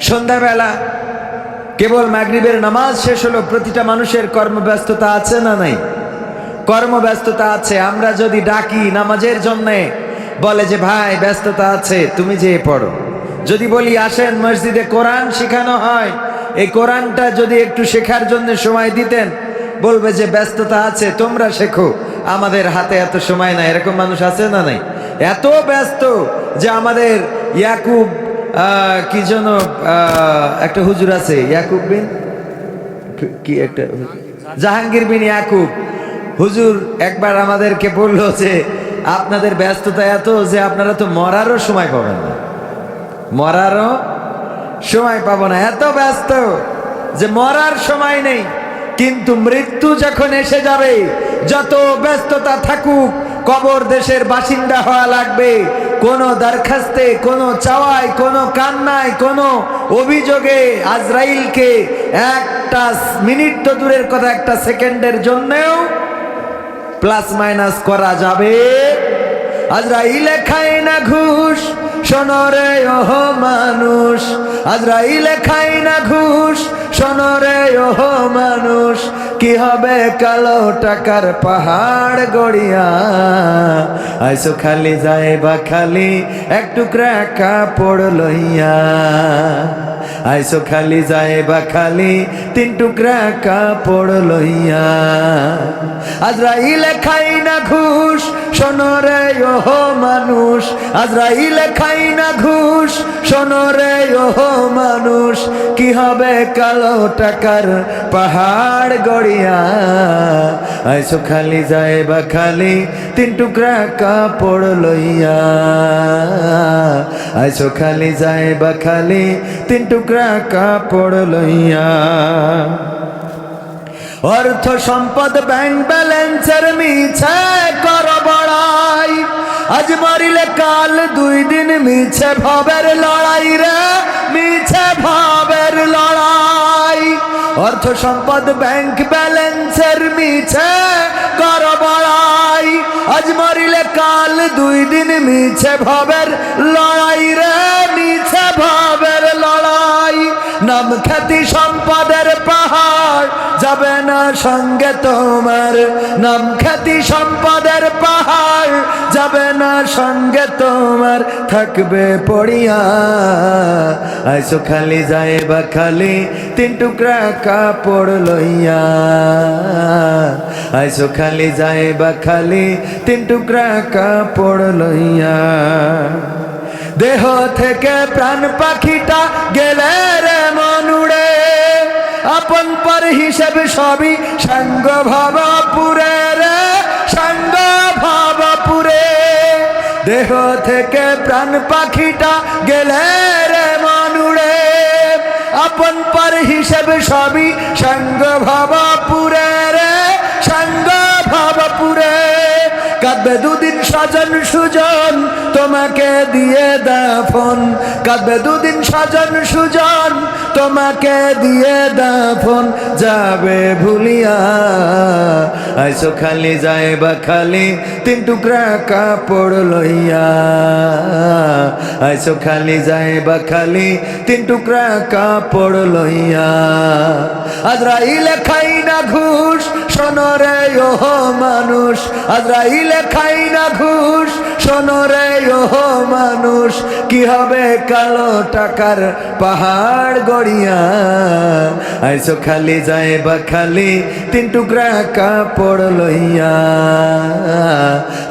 সন্ধ্যাবেলা কেবল মাগরিবের নামাজ শেষ হলো, প্রতিটা মানুষের কর্মব্যস্ততা আছে না নাই? কর্মব্যস্ততা আছে, আমরা যদি ডাকি নামাজের জন্যে, বলে যে, ভাই, ব্যস্ততা আছে, তুমি যে পড়ো। যদি বলি, আসেন মসজিদে কোরআন শেখানো হয়। এই কোরআনটা যদি একটু শেখার জন্য সময় দিতেন, বলবে যে, ব্যস্ততা আছে, তোমরা শেখো। আমাদের হাতে এত সময় নাই, এরকম মানুষ আছে না নাই? এত ব্যস্ত যে আমাদের ইয়াকুব কি যেন একটা হুজুর আছে, ইয়াকুব বিন? কি একটা জাহাঙ্গীর বিন ইয়াকুব। হুজুর একবার আমাদেরকে বলল যে, আপনাদের ব্যস্ততা এত যে আপনারা তো মরারও সময় পাবেন না। মরারও সময় পাবো না। এত ব্যস্ত যে মরার সময় নেই, কিন্তু মৃত্যু যখন এসে যাবে, যত ব্যস্ততা থাকুক, কবর দেশের বাসিন্দা হওয়া লাগবে। কোনো দরখাস্তে, কোনো চাওয়ায়, কোনো কান্নায়, কোনো অভিযোগে আজরাইলকে একটা মিনিট তো দূরের কথা, একটা সেকেন্ডের জন্যেও প্লাস মাইনাস করা যাবে। আজরাইলে খায় না ঘুষ শোনরে ওহ মানুষ। আজরাইলে খায় না ঘুষ শোনরে ওহ মানুষ, কি হবে কালো টাকার পাহাড় গড়িয়া? আইসো খালি যায় বা খালি, এক টুকরা কাপড় লইয়া। আইসো খালি যায় বা খালি, তিন টুকরা কাপড় লইয়া। আজরাইলে খাই না ঘুষ শোনরে ওহ মানুষ। আজরাইলে খাই না ঘুষ শোনরে ওহ মানুষ। কি হবে কালো টাকার পাহাড় গড়িয়া? আইসো খালি যায় বা খালি, তিন টুকরা কাপড় লইয়া। আইসো খালি যায় বা খালি, তিন টুকরা কাপড় লইয়া। অর্থ সম্পদ ব্যাংক ব্যালেন্সের মিছে কর বড়াই। আজ মরিলে কাল দুই দিন মিছে ভবের লড়াই রে, মিছে ভবের লড়াই। অর্থ সম্পদ ব্যাংক ব্যালেন্সের মিছে কর বড়াই। আজ মরিলে কাল দুই দিন মিছে ভবের লড়াই রে, মিছে লড়াই নাম খ্যাতি সম্পদের পাহাড়। যাবে না সঙ্গে তোমার নাম খ্যাতি সম্পদের পাহাড়। যাবে না সঙ্গে তোমার থাকবে পড়িয়া। আইসো খালি যায় বা খালি তিন টুকরা কাপড় লইয়া। আইসো খালি যায় বা খালি তিন টুকরা কাপড় লইয়া। দেহ থেকে প্রাণ পাখিটা গেলে রে মনুড়ে আপন পর হিসেব সবই সাঙ্গ ভাবাপুরে রে, সাঙ্গ ভাবাপুরে। দেহ থেকে প্রাণ পাখিটা গেলে রে মনুড়ে আপন পর হিসেব সবই সাঙ্গ ভাবাপুরে কাঁদবে দুদিন সাজন সুজন, তোমাকে দিয়ে দাফন। কাঁদবে দুদিন সাজন সুজন, তোমাকে দিয়ে দাফন। যাবে ভুলিয়া, আইসো খালি যায় বা খালি, তিন টুকরা কাপড় লইয়া। আইসো খালি যায় বা খালি, তিন টুকরা কাপড় লইয়া। আজরাইলে খাই না ঘুষ শোনরে ওহ মানুষ। আজরাইলে খাই না ঘুষ শোনরে ওহ মানুষ। কি হবে কালো টাকার পাহাড় গড়িয়া? আইসো খালি যায় বা খালি তিন টুকরা কাপড় লইয়া।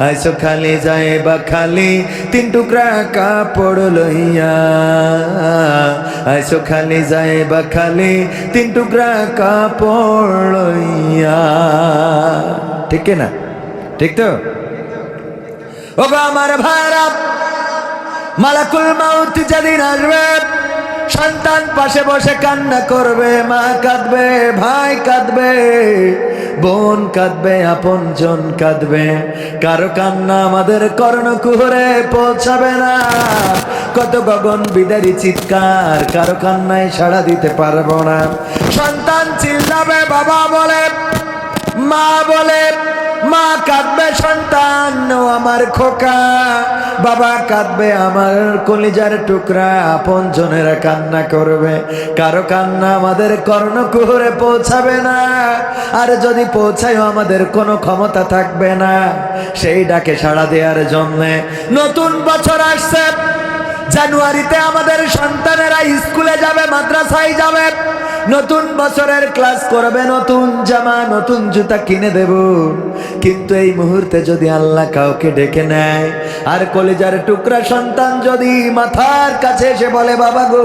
আইসো খালি যায় বা খালি তিন টুকরা কাপড় লইয়া। আইসো খালি যায় বা খালি তিন টুকরা কাপড় লইয়া। ঠিক না ঠিক তো? ওগো আমার ভাইরা মালাকুল মাউত যেদিন আসবে সন্তান পাশে বসে কান্না করবে, মা কাঁদবে, ভাই কাঁদবে, বোন কাঁদবে, আপন জন কাঁদবে। কারও কান্না আমাদের কর্ণকুহরে পৌঁছাবে না। কত গগন বিদারি চিৎকার, কারও কান্নায় সাড়া দিতে পারব না। সন্তান চিল্লাবে, বাবা বলে, মা বলে মা কাঁদবে সন্তান আমার খোকা। বাবা কাঁদবে, আমার কলিজার টুকরা আপন জনেরা কান্না করবে। কারও কান্না আমাদের কর্ণকুহরে পৌঁছাবে না। আর যদি পৌঁছায়ও আমাদের কোনো ক্ষমতা থাকবে না, সেই ডাকে সাড়া দেওয়ার জন্যে নতুন বছর আসছে। জানুয়ারিতে আমাদের সন্তানেরা স্কুলে যাবে, মাদ্রাসায় যাবে। নতুন বছরের ক্লাস করবে, নতুন জামা, নতুন জুতা কিনে দেব। কিন্তু এই মুহূর্তে যদি আল্লাহ কাউকে ডেকে নেয়, আর কলিজার টুকরা সন্তান যদি মাথার কাছে এসে বলে, বাবা গো,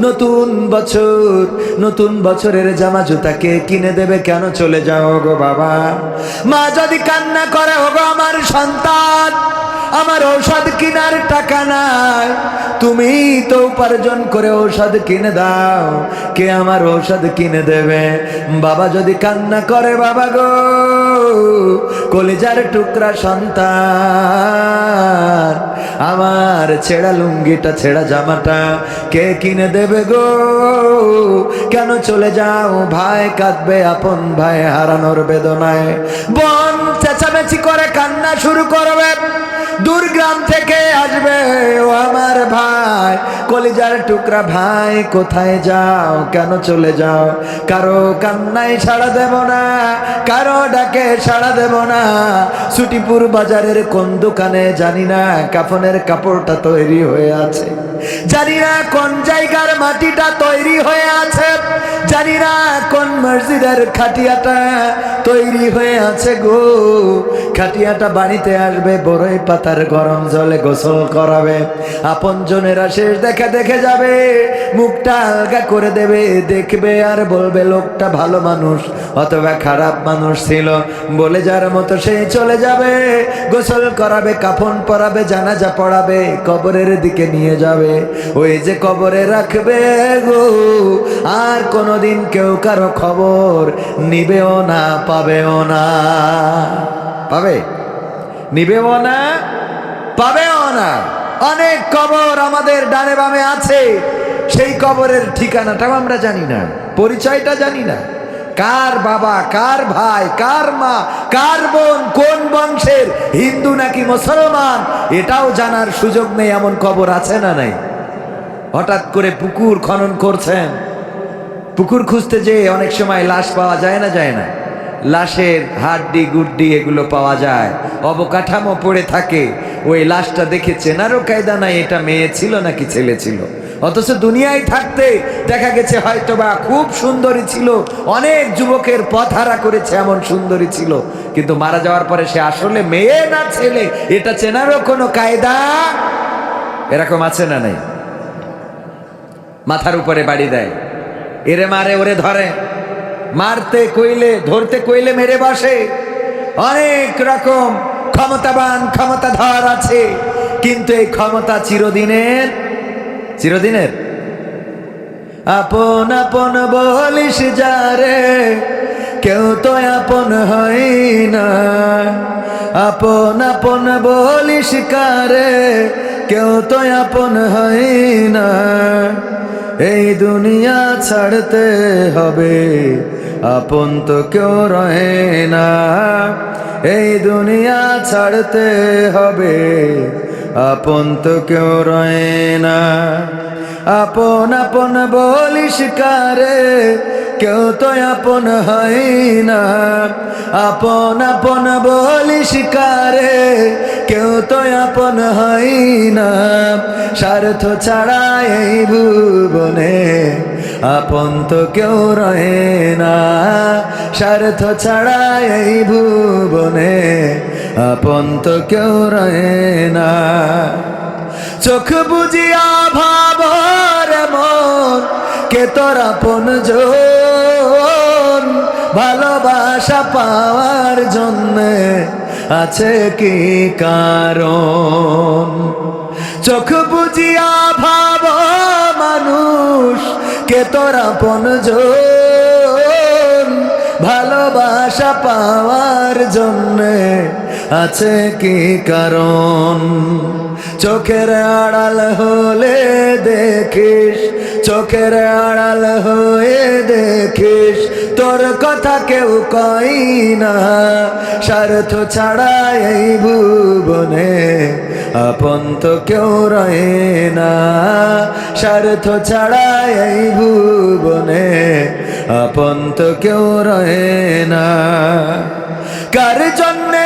নতুন বছর, নতুন বছরের জামা, জুতা কে কিনে দেবে? কেন চলে যাও গো বাবা? মা যদি কান্না করে, ওগো আমার সন্তান আমার ঔষধ কেনার টাকা নাই। তুমি তো উপার্জন করে ঔষধ কিনে দাও। কে আমার ঔষধ কিনে দেবে? বাবা যদি কান্না করে, বাবা গো, কলিজার টুকরা সন্তান, আমার ছেঁড়া লুঙ্গিটা, ছেঁড়া জামাটা কে কিনে দেবে গো? কেন চলে যাও? ভাই কাঁদবে, আপন ভাই হারানোর বেদনায়। বন চেঁচামেচি করে, কান্না শুরু করবে। দূর গ্রাম থেকে আসবে ও আমার ভাই। কলিজার টুকরা ভাই, কোথায় যাও? কেন চলে যাও? কারও কান্নায় সাড়া দেব না, কারও ডাকে সাড়া দেব না। সুটিপুর বাজারের কোন দোকানে জানি না, কাফনের কাপড়টা তৈরি হয়ে আছে। জানি না কোন জায়গার মাটিটা তৈরি হয়ে আছে। জানি না কোন মসজিদের খাটিয়াটা তৈরি হয়ে আছে গো। খাটিয়াটা বাড়িতে আসবে, বড়ই পাতার গরম জলে গোসল করাবে। আপন জনেরা শেষ দেখে দেখে যাবে, মুখটা আলগা করে দেবে, দেখবে আর বলবে, লোকটা ভালো মানুষ, অথবা খারাপ মানুষ ছিল। বলে যার মতো সেই চলে যাবে, গোসল করাবে, কাফন পরাবে, জানাজা পড়াবে, কবরের দিকে নিয়ে যাবে। ওই যে কবরে রাখবে গো, আর কোনোদিন কেউ কারও খবর নিবেও না, পাবেও না। পাবে? নিবেও না, পাবেও না। অনেক কবর আমাদের ডানে বামে আছে। সেই কবরের ঠিকানাটাও আমরা জানি না। পরিচয়টা জানি না। কার বাবা, কার ভাই, কার মা, কার বোন, কোন বংশের? হিন্দু নাকি মুসলমান? এটাও জানার সুযোগ নেই, এমন কবর আছে না নাই? হঠাৎ করে পুকুর খনন করছেন। পুকুর খুঁজতে যে অনেক সময় লাশ পাওয়া যায় না যায় না। লাশের হাড্ডি, গুড্ডি এগুলো পাওয়া যায়। অবকাঠামো পড়ে থাকে। ওই লাশটা দেখে চেনারও কায়দা নাই, এটা মেয়ে ছিল নাকি ছেলে ছিল? অথচ দুনিয়ায় থাকতে দেখা গেছে হয়তো বা খুব সুন্দরী ছিল। অনেক যুবকের পথহারা করেছে এমন সুন্দরী ছিল। কিন্তু মারা যাওয়ার পরে সে আসলে মেয়ে না ছেলে, এটা চেনারও কোনো কায়দা এরকম আছে না নাই? মাথার উপরে বাড়ি দেয়। এরে মারে, ওরে ধরে। মারতে, কইলে, ধরতে, কইলে মেরে বসে। অনেক রকম ক্ষমতাবান, ক্ষমতাধর আছে। কিন্তু এই ক্ষমতা চিরদিনের চিরদিনের? আপন আপন বলিস যারে কেউ তো আপন হয় না। আপন আপন বলিস কারে, কেউ তো আপন হয় না। এই দুনিয়া ছাড়তে হবে, আপন তো কেউ রহে না। এই দুনিয়া ছাড়তে হবে আপন তো কেউ রহে না। আপন আপন বলিস কারে, কেউ তো আপন হয় না। আপন আপন বলিস কারে, কেউ তো আপন হয় না। স্বার্থ ছাড়া এই ভুবনে আপন তো কেউ রহে না। স্বার্থ ছাড়া এই ভুবনে আপন তো কেউ রহে না। চোখ বুঝিয়া ভাবর মন, কে তোর আপন ভালোবাসা পাওয়ার জন্য আছে কি কারণ? চোখ বুঝিয়া ভাব মানুষ, কে তোর আপন জন? ভালোবাসা পাওয়ার জন্যে আছে কি কারণ? চোখের আড়াল হলে দেখিস, চোখের আড়াল হয়ে দেখিস। তোর কথা কেউ কই না, স্বার্থ ছাড়া এই ভুবনে আপন তো কেউ রয়ে না। স্বার্থ ছাড়া এই ভুবনে আপন তো কেউ রয়ে না। কার জন্যে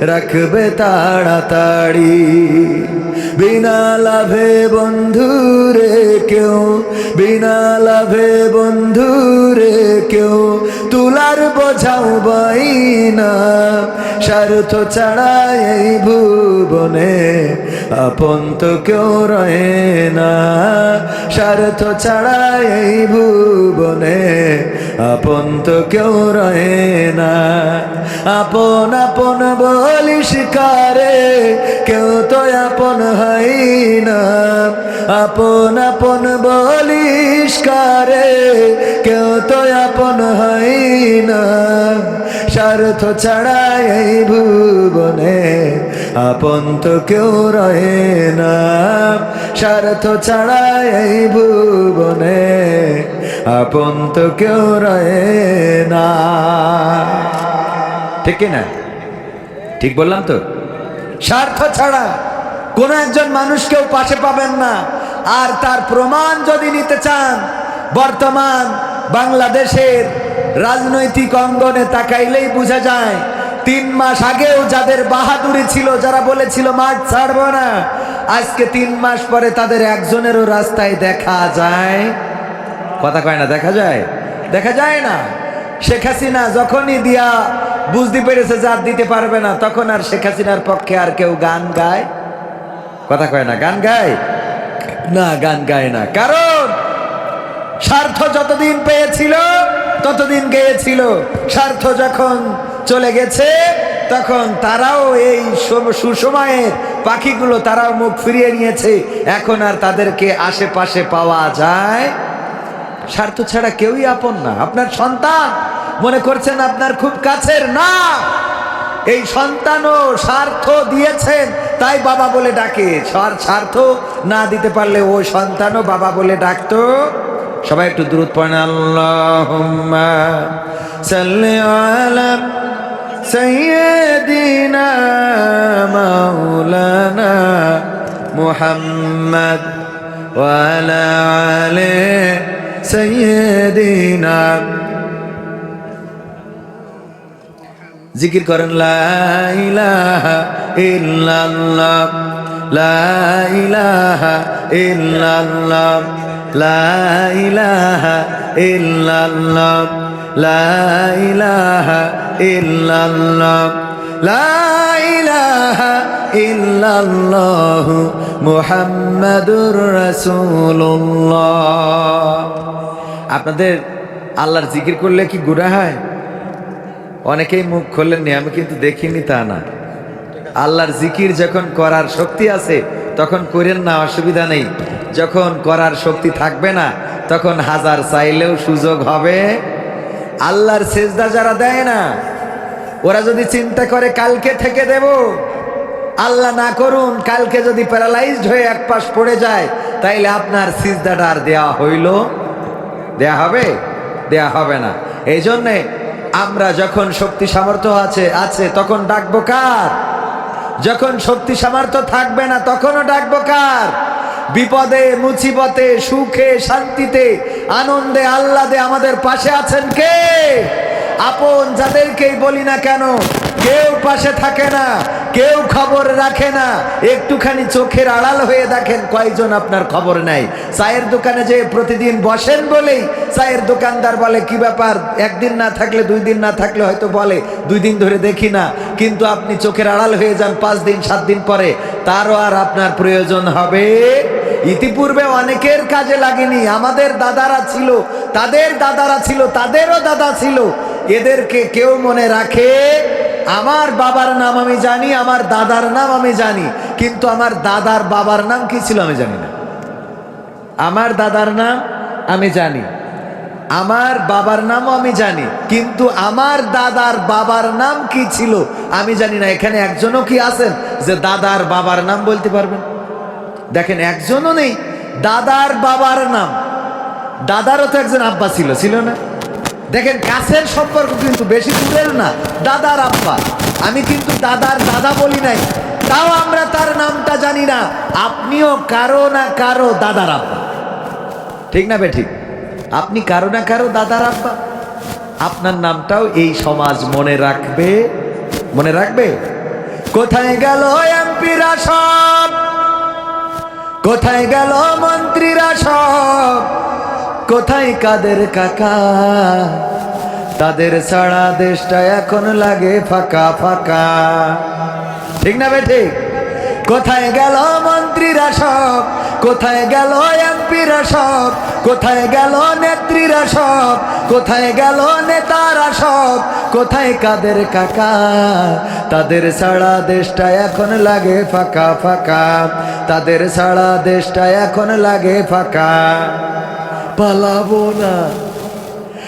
রাখবে তাড়াতাড়ি। বিনা লাভে বন্ধুরে কেউ বিনা লাভে বন্ধুরে কেউ তুলার বোঝাও বাই না স্বার্থ ছাড়া এই ভুবনে আপন তো কেউ রয়ে না স্বার্থ ছাড়া এই ভুবনে আপন তো কেউ রয়ে না আপন আপন বলিস কারে কেউ তো আপন হয় না আপন আপন বলিস কারে কেউ তো আপন হয় না স্বার্থ ছাড়া এই ভুবনে আপন তো কেউ রয়ে না। স্বার্থ ছাড়া এই ভুবনে আপন তো কেউ না। ঠিক না? ঠিক বললাম তো? স্বার্থ ছাড়া কোন একজন মানুষকেও পাশে পাবেন না। আর তার প্রমাণ যদি নিতে চান, বর্তমান বাংলাদেশের রাজনৈতিক অঙ্গনে তাকাইলেই বোঝা যায়, তিন মাস আগেও যাদের বাহাদুরি ছিল, যারা বলেছিল মাঠ ছাড়বো না, আজকে তিন মাস পরে তাদের একজনেরও রাস্তায় দেখা যায়। কথা কয় না, দেখা যায়? দেখা যায় না। শেখ হাসিনা যখনই দিয়া বুঝতে পেরেছে যে দিতে পারবে না, তখন আর শেখ হাসিনার পক্ষে আর কেউ গান গায়? কথা কয় না, গান গায়? না, গান গায় না। কারণ স্বার্থ যতদিন পেয়েছিল, ততদিন গেয়েছিল। স্বার্থ যখন চলে গেছে, তখন তারাও এই সম- সুসময়ের পাখিগুলো তারাও মুখ ফিরিয়ে নিয়েছে। এখন আর তাদেরকে আশেপাশে পাওয়া যায় স্বার্থ ছাড়া কেউই আপন না। আপনার সন্তান মনে করছেন আপনার খুব কাছের। না! এই সন্তানও স্বার্থ দিয়েছেন, তাই বাবা বলে ডাকে। স্বার- স্বার্থ না দিতে পারলে ও সন্তানও বাবা বলে ডাকতো। সবাই একটু দূরত পড়েন। আল্লাহ সৈয়দিনা মুহাম্মদ ওয়ালা জিকির করেন লাইলাহা ইহ লাইলাহা ইল্লাল্লাহ। লা ইলাহা ইল্লাল্লাহ, লা ইলাহা ইল্লাল্লাহ, লা ইলাহা ইল্লাল্লাহ মুহাম্মাদুর রাসূলুল্লাহ। আপনাদের আল্লাহর জিকির করলে কি গুনাহ হয়? অনেকেই মুখ খোলেননি আমি কিন্তু দেখিনি তা না। আল্লাহর জিকির যখন করার শক্তি আছে, তখন করেন না, অসুবিধা নেই। যখন করার শক্তি থাকবে না, তখন হাজার চাইলেও সুযোগ হবে। আল্লাহর সেজদা যারা দেয় না, ওরা যদি চিন্তা করে কালকে থেকে দেব, আল্লাহ না করুন, কালকে যদি প্যারালাইজড হয়ে এক পাশ পড়ে যায়, তাইলে আপনার সিজদাটা আর দেওয়া হইল, দেয়া হবে? দেয়া হবে না। এই জন্যে আমরা যখন শক্তি সামর্থ্য আছে আছে, তখন ডাকবো কার? যখন শক্তি সামর্থ্য থাকবে না, তখনও ডাকবো কার? বিপদে, মুসিবতে, সুখে, শান্তিতে, আনন্দে, আহ্লাদে আমাদের পাশে আছেন কে? আপন যাদেরকেই বলি না কেন, কেউ পাশে থাকে না, কেউ খবর রাখে না। একটুখানি চোখের আড়াল হয়ে দেখেন কয়জন আপনার খবর নেয়। চায়ের দোকানে যে প্রতিদিন বসেন বলেই চায়ের দোকানদার বলে, কি ব্যাপার? একদিন না থাকলে, দুই দিন না থাকলে হয়তো বলে, দুই দিন ধরে দেখি না। কিন্তু আপনি চোখের আড়াল হয়ে যান পাঁচ দিন, সাত দিন পরে, তারও আর আপনার প্রয়োজন হবে ইতিপূর্বে অনেকের কাজে লাগেনি। আমাদের দাদারা ছিল, তাদের দাদারা ছিল, তাদেরও দাদা ছিল। এদেরকে কেউ মনে রাখে, আমার বাবার নাম আমি জানি, আমার দাদার নাম আমি জানি, কিন্তু আমার দাদার বাবার নাম কি ছিল আমি জানি না। আমার দাদার নাম আমি জানি, আমার বাবার নামও আমি জানি, কিন্তু আমার দাদার বাবার নাম কি ছিল আমি জানি না। এখানে একজনও কি আছেন যে দাদার বাবার নাম বলতে পারবেন? দেখেন একজনও নেই, দাদার বাবার নাম। দাদারও তো একজন আব্বা ছিল ছিল না? দেখেন কাছের সম্পর্ক কিন্তু বেশি দূরের না, দাদার আব্বা। আমি কিন্তু দাদার দাদা বলি নাই, তাও আমরা তার নামটা জানি না, আপনিও কারও না কারও দাদার আব্বা। ঠিক না বে ঠিক আপনি কারও না কারও দাদার আব্বা? আপনার নামটাও এই সমাজ মনে রাখবে মনে রাখবে? কোথায় গেল এমপিরা সব কোথায় গেল মন্ত্রীরা সব? কোথায় কাদের কাকা? তাদের ছাড়া দেশটা এখন লাগে ফাঁকা ফাঁকা। ঠিক না বে ঠিক? কোথায় গেল মন্ত্রীরা সব? কোথায় গেল এমপিরা সব? কোথায় গেল নেত্রীরা সব? কোথায় গেল নেতারা সব? কোথায় কাদের কাকা? তাদের ছাড়া দেশটা এখন লাগে ফাঁকা ফাঁকা। তাদের ছাড়া দেশটা এখন লাগে ফাঁকা। পালাবো না।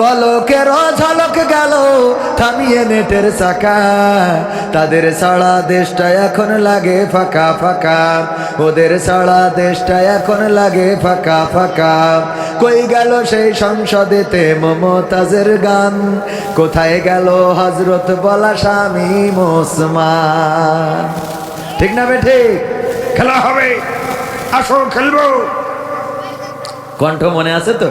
পলকের ঝলক গেল থামিয়ে নেটের চাকা। তাদের সারা দেশটা এখন লাগে ফাঁকা ফাঁকা। ওদের সারা দেশটা এখন লাগে ফাঁকা ফাঁকা। কই গেল সেই সংসদেতে মমতাজের গান? কোথায় গেল হজরত বলা স্বামী মোসমান? ঠিক না বেঠে খেলা হবে আসো খেলব। কণ্ঠ মনে আছে তো?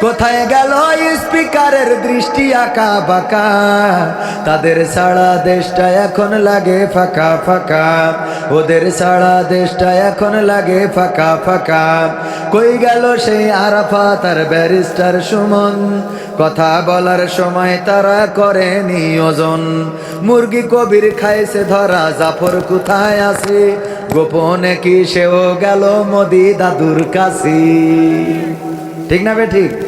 কোথায় গেল স্পিকারের দৃষ্টি আঁকা বাঁকা তাদের সারা দেশটা এখন লাগে ফাঁকা ফাঁকা ওদের সারা দেশটা এখন লাগে ফাঁকা ফাঁকা কই গেল সেই আরাফা তার ব্যারিস্টার সুমন? কথা বলার সময় তারা করে নিয়োজন মুরগি কবির খাইছে ধরা, জাফর কোথায় আছে? গোপনে কি সেও গেল মোদি দাদুর কাছে? ঠিক না বে ঠিক?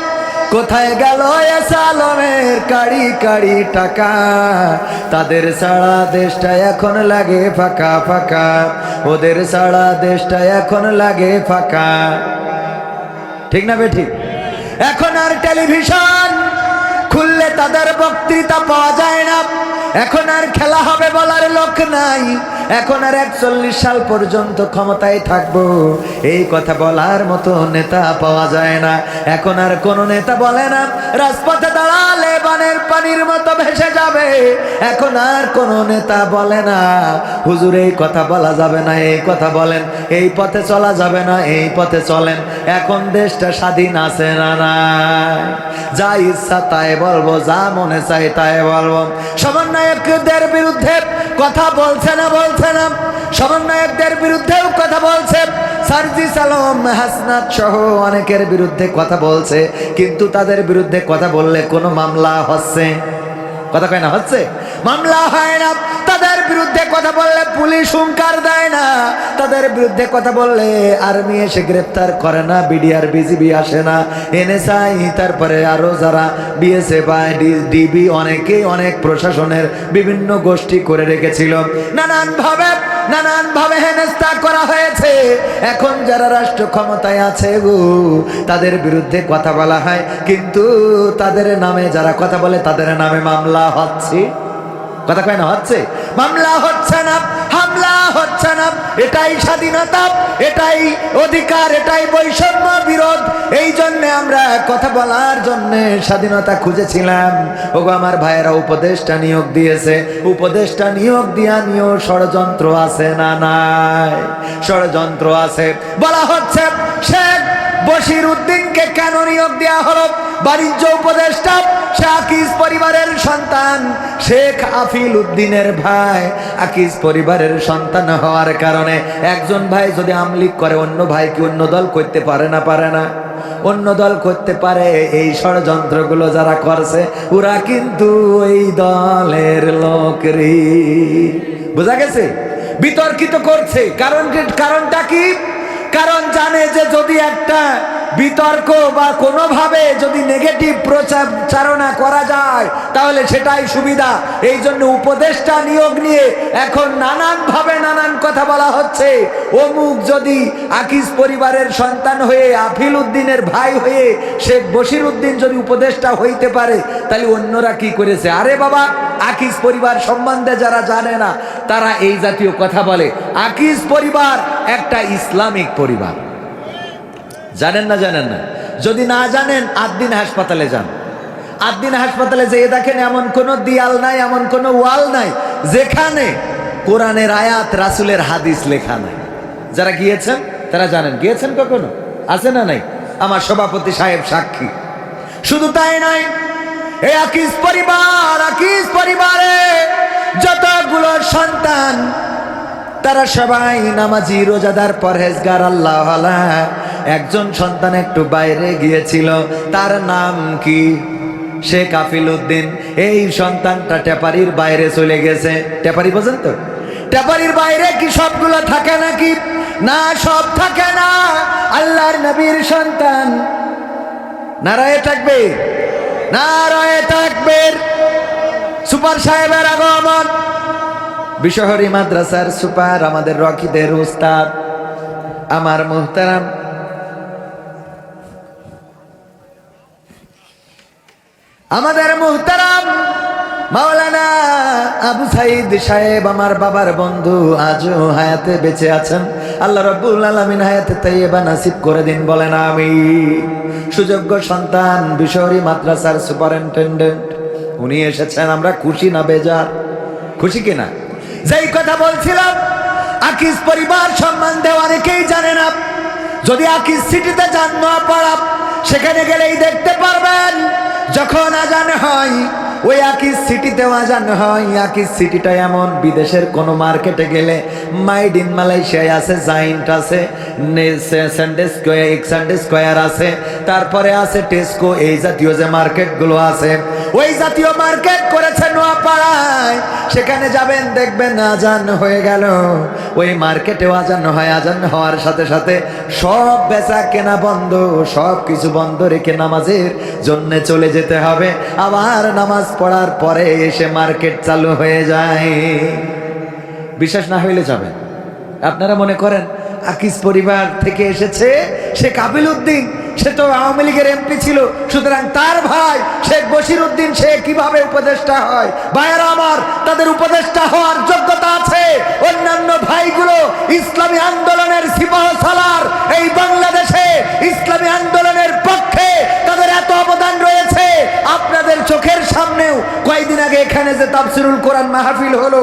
কোথায় গেল সালমের কাড়ি কাড়ি টাকা? তাদের সারা দেশটা এখন লাগে ফাঁকা ফাঁকা। ওদের সারা দেশটা এখন লাগে ফাঁকা। ঠিক না বেঠিক? এখন আর টেলিভিশন খুললে তাদের বক্তৃতা পাওয়া যায় না। এখন আর খেলা হবে বলার লোক নাই। এখন আর একচল্লিশ সাল পর্যন্ত ক্ষমতায় থাকব। এই কথা বলার মতো নেতা পাওয়া যায় না। এখন আর কোন নেতা বলে না, রাজপথে দাঁড়ালে বানের পানির মতো ভেসে যাবে। এখন আর কোন নেতা বলে না, হুজুর, এই কথা বলা যাবে না, এই কথা বলেন। এই পথে চলা যাবে না, এই পথে চলেন। এখন দেশটা স্বাধীন আছে না না যা ইচ্ছা তাই বলব, যা মনে চাই তাই বলব। সমন্বয়কদের বিরুদ্ধে কথা বলছে না বলছে না। সমন্বয়কদের বিরুদ্ধেও কথা বলছে। সার্জিস আলম হাসনাত সহ অনেকের বিরুদ্ধে কথা বলছে। কিন্তু তাদের বিরুদ্ধে কথা বললে কোনো মামলা হচ্ছে? কথা কয় না, হচ্ছে? মামলা হয় না। তাদের বিরুদ্ধে কথা বললে পুলিশ হুঙ্কার দেয় না। তাদের বিরুদ্ধে কথা বললে আর্মি এসে গ্রেপ্তার করে না, বিডিআর বিজিবি আসে না। এনএসআই, তারপরে আরও যারা বিএসএফ ডিবি অনেকেই অনেক প্রশাসনের বিভিন্ন গোষ্ঠী করে রেখেছিল। নানান ভাবে নানান ভাবে হেনস্থা করা হয়েছে। এখন যারা রাষ্ট্র ক্ষমতায় আছে গো, তাদের বিরুদ্ধে কথা বলা হয়। কিন্তু তাদের নামে যারা কথা বলে, তাদের নামে মামলা হচ্ছে। কথা কয় না, হচ্ছে? মামলা হচ্ছে না, হামলা হচ্ছে না, এটাই স্বাধীনতা, এটাই অধিকার, এটাই বৈষম্য, বিরোধ। এই জন্য আমরা কথা বলার জন্য স্বাধীনতা খুঁজেছিলাম। ওগো, আমার ভাইয়েরা উপদেশটা নিয়োগ দিয়েছে। উপদেশটা নিয়োগ দিয়া নিয়েও ষড়যন্ত্র আছে না নাই? ষড়যন্ত্র আছে। বলা হচ্ছে, শেখ বশির উদ্দিনকে কেন নিয়োগ দেওয়া হলো? বাণিজ্য উপদেষ্টা আকিস পরিবারের সন্তান শেখ আফিল উদ্দিনের ভাই। আকিস পরিবারের সন্তান হওয়ার কারণে একজন ভাই যদি আমলিক করে, অন্য ভাই কি অন্য দল করতে পারে না পারে না? অন্য দল করতে পারে, এই ষড়যন্ত্রগুলো যারা করছে, ওরা কিন্তু এই দলের লোকরি বোঝা গেছে? বিতর্কিত করছে। কারণ কারণটা কি? কারণ জানে যে যদি একটা বিতর্ক বা কোনোভাবে যদি নেগেটিভ প্রচারণা করা যায়, তাহলে সেটাই সুবিধা। এই জন্য উপদেষ্টা নিয়োগ নিয়ে এখন নানান ভাবে নানান কথা বলা হচ্ছে। অমুক যদি আকিস পরিবারের সন্তান হয়ে, আফিল উদ্দিনের ভাই হয়ে, শেখ বশির উদ্দিন যদি উপদেষ্টা হইতে পারে, তাহলে অন্যরা কি করেছে? আরে বাবা, আকিস পরিবার সম্বন্ধে যারা জানে না, তারা এই জাতীয় কথা বলে। আকিস পরিবার একটা ইসলামিক পরিবার। জানেন না জানেন না? যদি না জানেন, আট দিন হাসপাতালে যান। আট দিন হাসপাতালে যেয়ে দেখেন এমন কোনো দিয়াল নাই, এমন কোনো ওয়াল নাই, যেখানে কোরআনের আয়াত, রাসুলের হাদিস লেখা নাই। যারা গিয়েছেন, তারা জানেন। গিয়েছেন কখনো? আছে না নাই? আমার সভাপতি সাহেব সাক্ষী। শুধু তাই নয়, এই পরিবার, আকিস পরিবারে যতগুলো সন্তান, তারা সবাই নামাজি, রোজাদার, পরহেজগার আল্লাহ একজন সন্তান একটু বাইরে গিয়েছিল। তার নাম কি? শেখ আফিল উদ্দিন। এই সন্তানটা টেপারির বাইরে চলে গেছে। টেপারি বোঝেন তো? টেপারির বাইরে কি সবগুলো থাকে নাকি? না, সব থাকে না। আল্লাহর নবীর সন্তান। নারায়ে থাকবে নারায়ে থাকবে সুপার সাহেবের আগমন। বিশহরী মাদ্রাসার সুপার, আমাদের রকিদের উস্তাদ। আমার মুহতারাম। আমাদের মুহতারাম মাওলানা আবু সাইদ সাহেব, আমার বাবার বন্ধু, আজও হায়াতে বেঁচে আছেন। আল্লাহ রব্বুল আলমিন হায়াতে তাইয়েবা নাসিব করে দিন, বলেন আমি সুযোগ্য সন্তান, বিশহরী মাদ্রাসার সুপারিনটেন্ডেন্ট, উনি এসেছেন, আমরা খুশি না বেজার? খুশি কিনা যেই কথা বলছিলাম, আকিস পরিবার সম্বন্ধে অনেকেই জানে না। যদি আকিস সিটিতে যান, নোয়াপাড়া, সেখানে গেলেই দেখতে পারবেন যখন আজান হয় ওই আকিস সিটিতেও আজান হয় আকিস সিটিটা এমন। বিদেশের কোনো মার্কেটে গেলে মাইড ইন মালয়েশিয়ায় আছে জাইন্ট আছে স্কোয়ার স্কোয়ার আছে, তারপরে আছে টেস্কো এই জাতীয় যে মার্কেটগুলো আছে। ওই জাতীয় মার্কেট করেছে নোয়াপাড়ায়, সেখানে যাবেন, দেখবেন আজান হয়ে গেল। ওই মার্কেটেও আজান হয়, আজান হওয়ার সাথে সাথে সব বেচা কেনা বন্ধ সব কিছু বন্ধ রেখে নামাজের জন্য চলে যেতে হবে। আবার নামাজ পড়ার পরে এসে মার্কেট চালু হয়ে যায়। বিশ্বাস না হইলে যাবেন আপনারা মনে করেন, আকিস পরিবার থেকে এসেছে সে কাবিল উদ্দিন। সে তো আওয়ামী লীগের এমপি ছিল। সুতরাং তার ভাই শেখ বশির উদ্দিন সে কীভাবে উপদেষ্টা হয়? ভাইয়েরা আমার, তাদের উপদেষ্টা হওয়ার যোগ্যতা আছে। অন্যান্য ভাইগুলো ইসলামী আন্দোলনের সিপাহ সালার এই বাংলাদেশে ইসলামী আন্দোলনের পক্ষে তাদের এত অবদান রয়েছে। আপনাদের চোখের সামনেও কয়েকদিন আগে এখানে যে তাফসিরুল কোরআন মাহফিল হলো